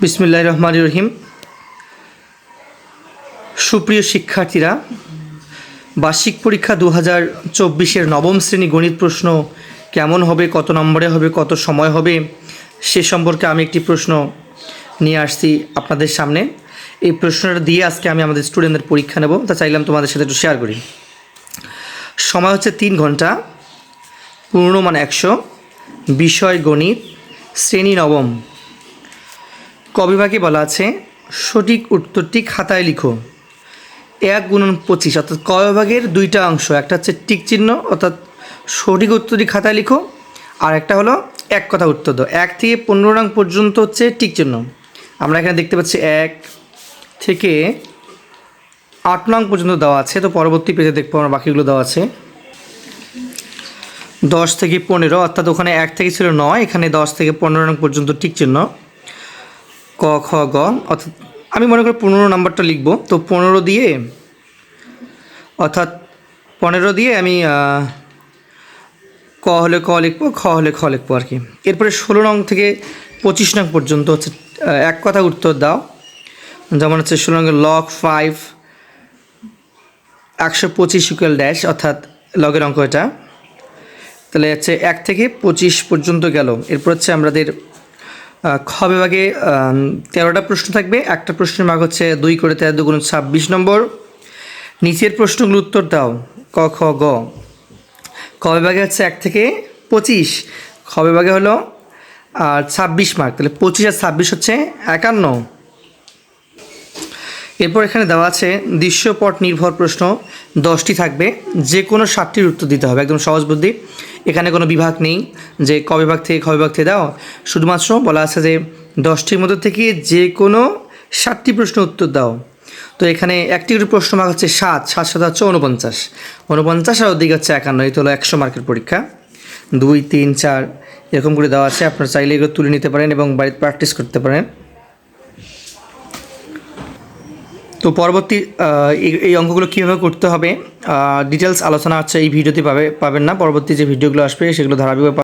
বিসমিল্লাহ রহমান রহিম। সুপ্রিয় শিক্ষার্থীরা, বার্ষিক পরীক্ষা দু হাজার চব্বিশের নবম শ্রেণি গণিত প্রশ্ন কেমন হবে, কত নম্বরে হবে, কত সময় হবে, সে সম্পর্কে আমি একটি প্রশ্ন নিয়ে আসছি আপনাদের সামনে। এই প্রশ্নটা দিয়ে আজকে আমি আমাদের স্টুডেন্টদের পরীক্ষা নেব। তা চাইলাম তোমাদের সাথে একটু শেয়ার করি। সময় হচ্ছে তিন ঘণ্টা পূর্ণমান একশো, বিষয় গণিত, শ্রেণি নবম। কবিভাগে বলা আছে? সঠিক উত্তরটি খাতায় লিখো। এক গুণন পঁচিশ, অর্থাৎ ক বিভাগের দুইটা অংশ, একটা হচ্ছে টিক চিহ্ন, অর্থাৎ সঠিক উত্তরটি খাতায় লিখো। আর একটা হলো এক কথা উত্তর দাও। এক থেকে পনেরো রং পর্যন্ত হচ্ছে টিক চিহ্ন। আমরা এখানে দেখতে পাচ্ছি এক থেকে আট নং পর্যন্ত দেওয়া আছে, তো পরবর্তী পেজে দেখব আমরা বাকিগুলো দেওয়া আছে। দশ থেকে পনেরো, অর্থাৎ ওখানে এক থেকে ছিল নয়, এখানে দশ থেকে পনেরো রং পর্যন্ত টিক চিহ্ন। ক, খ, গ, অর্থাৎ আমি মনে করি পনেরো নাম্বারটা লিখব। তো পনেরো দিয়ে, অর্থাৎ পনেরো দিয়ে আমি ক হলে ক লিখব, খ হলে খ লিখব আর কি। এরপরে ষোলো নং থেকে পঁচিশ নং পর্যন্ত হচ্ছে এক কথা উত্তর দাও। যেমন হচ্ছে ষোলো নঙ্গের লগ ফাইভ একশো পঁচিশ ইকুয়াল ড্যাশ অর্থাৎ লগের অঙ্ক এটা। তাহলে হচ্ছে এক থেকে পঁচিশ পর্যন্ত গেল। এরপর হচ্ছে আমাদের খ বিভাগে তেরোটা প্রশ্ন থাকবে। একটা প্রশ্নের মার্ক হচ্ছে দুই করে তেরো দুগুণ ছাব্বিশ নম্বর। নিচের প্রশ্নগুলো উত্তর দাও। ক, খ, গ। ক বিভাগে হচ্ছে এক থেকে পঁচিশ। খ বিভাগে হলো, আর ছাব্বিশ মার্ক তাহলে পঁচিশ আর ছাব্বিশ হচ্ছে একান্ন। এরপর এখানে দেওয়া আছে, দৃশ্যপট নির্ভর প্রশ্ন দশটি থাকবে। যে কোনো সাতটির উত্তর দিতে হবে। একদম সহজ বুদ্ধি। এখানে কোনো বিভাগ নেই যে ক বিভাগ থেকে খ বিভাগ থেকে দাও। শুধুমাত্র বলা আছে যে দশটির মধ্যে থেকে যে কোনো ষাটটি প্রশ্ন উত্তর দাও। তো এখানে একটি প্রশ্ন মার্ক হচ্ছে সাত সাত সাত হচ্ছে উনপঞ্চাশ উনপঞ্চাশ আর ওদিকে হচ্ছে একান্ন তো হলো একশো মার্কের পরীক্ষা। দুই, তিন, চার, এরকম করে দেওয়া আছে, আপনারা চাইলে এগুলো তুলে নিতে পারেন এবং বাড়িতে প্র্যাকটিস করতে পারেন। তো পরবর্তী এই- অঙ্কগুলো কীভাবে করতে হবে ডিটেলস আলোচনা হচ্ছে এই ভিডিওতে পাবে, পাবেন না। পরবর্তী যে ভিডিওগুলো আসবে, সেগুলো ধারাবাহিকভাবে